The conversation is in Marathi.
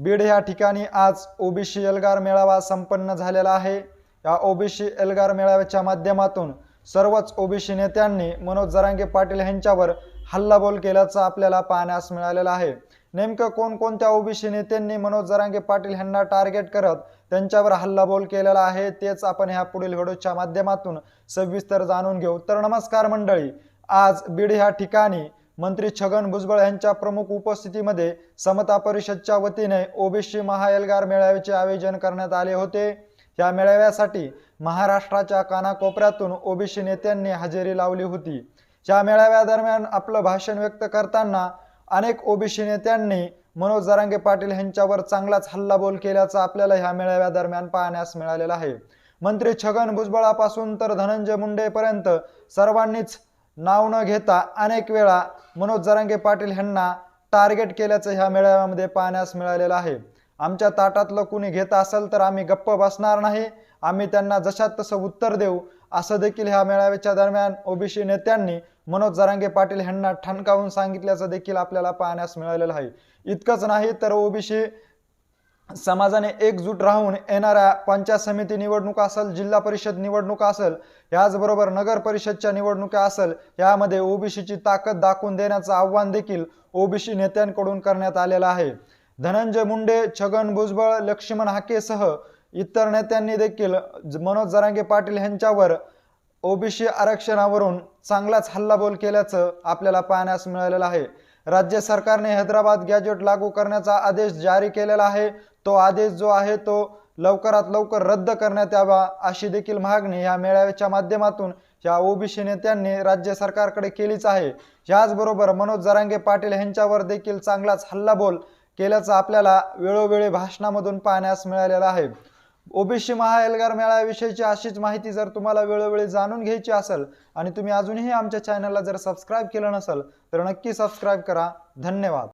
बीड या ठिकाणी आज ओबीसी एल्गार मेळावा संपन्न झालेला आहे. या ओबीसी एल्गार मेळाव्याच्या माध्यमातून सर्वच ओबीसी नेत्यांनी मनोज जरांगे पाटील यांच्यावर हल्लाबोल केल्याचं आपल्याला पाहण्यास मिळालेलं आहे. नेमकं कोणकोणत्या ओबीसी नेत्यांनी मनोज जरांगे पाटील यांना टार्गेट करत त्यांच्यावर हल्लाबोल केलेला आहे तेच आपण ह्या पुढील व्हिडिओच्या माध्यमातून सविस्तर जाणून घेऊ. तर नमस्कार मंडळी आज बीड ह्या ठिकाणी मंत्री छगन भुजबळ यांच्या प्रमुख उपस्थितीमध्ये समता परिषदच्या वतीने ओबीसी महाएल्गार मेळाव्याचे आयोजन करण्यात आले होते. या मेळाव्यासाठी महाराष्ट्राच्या कानाकोपऱ्यातून ओबीसी नेत्यांनी हजेरी लावली होती. या मेळाव्यादरम्यान आपलं भाषण व्यक्त करताना अनेक ओबीसी नेत्यांनी मनोज जरांगे पाटील यांच्यावर चांगलाच हल्लाबोल केल्याचं आपल्याला ह्या मेळाव्यादरम्यान पाहण्यास मिळालेलं आहे. मंत्री छगन भुजबळापासून तर धनंजय मुंडेपर्यंत सर्वांनीच नाव न घेता अनेक वेळा मनोज जरांगे पाटील ह्यांना टार्गेट केल्याचं ह्या मेळाव्यामध्ये पाहण्यास मिळालेलं आहे. आमच्या ताटातलं कुणी घेत असेल तर आम्ही गप्प बसणार नाही. आम्ही त्यांना जशात तसं उत्तर देऊ असं देखील ह्या मेळाव्याच्या दरम्यान ओबीसी नेत्यांनी मनोज जरांगे पाटील ह्यांना ठणकावून सांगितल्याचं देखील आपल्याला पाहण्यास मिळालेलं आहे. इतकंच नाही तर ओबीसी समाजाने एकजूट राहून येणाऱ्या पंचायत समिती निवडणुका असेल जिल्हा परिषद निवडणुका असेल याचबरोबर नगर परिषदच्या निवडणुका असेल यामध्ये ओबीसीची ताकद दाखवून देण्याचं आव्हान देखील ओबीसी नेत्यांकडून करण्यात आलेलं आहे. धनंजय मुंडे छगन भुजबळ लक्ष्मण हाकेसह इतर नेत्यांनी देखील ज- मनोज जरांगे पाटील यांच्यावर ओबीसी आरक्षणावरून चांगलाच हल्लाबोल केल्याचं आपल्याला पाहण्यास मिळालेलं आहे. राज्य सरकारने हैदराबाद गॅजेट लागू करण्याचा आदेश जारी केलेला आहे. तो आदेश जो आहे तो लवकरात लवकर रद्द करण्यात यावा अशी देखील मागणी या मेळाव्याच्या माध्यमातून या ओबीसी नेत्यांनी राज्य सरकारकडे केलीच आहे. याचबरोबर मनोज जरांगे पाटील यांच्यावर देखील चांगलाच हल्लाबोल केल्याचं आपल्याला वेळोवेळी भाषणामधून पाहण्यास मिळालेलं आहे. ओबीसी महाएल्गार मेळाव्याविषयीची अशीच माहिती जर तुम्हाला वेळोवेळी जाणून घ्यायची असेल आणि तुम्ही अजूनही आमच्या चॅनलला जर सबस्क्राईब केलं नसेल तर नक्की सबस्क्राईब करा. धन्यवाद.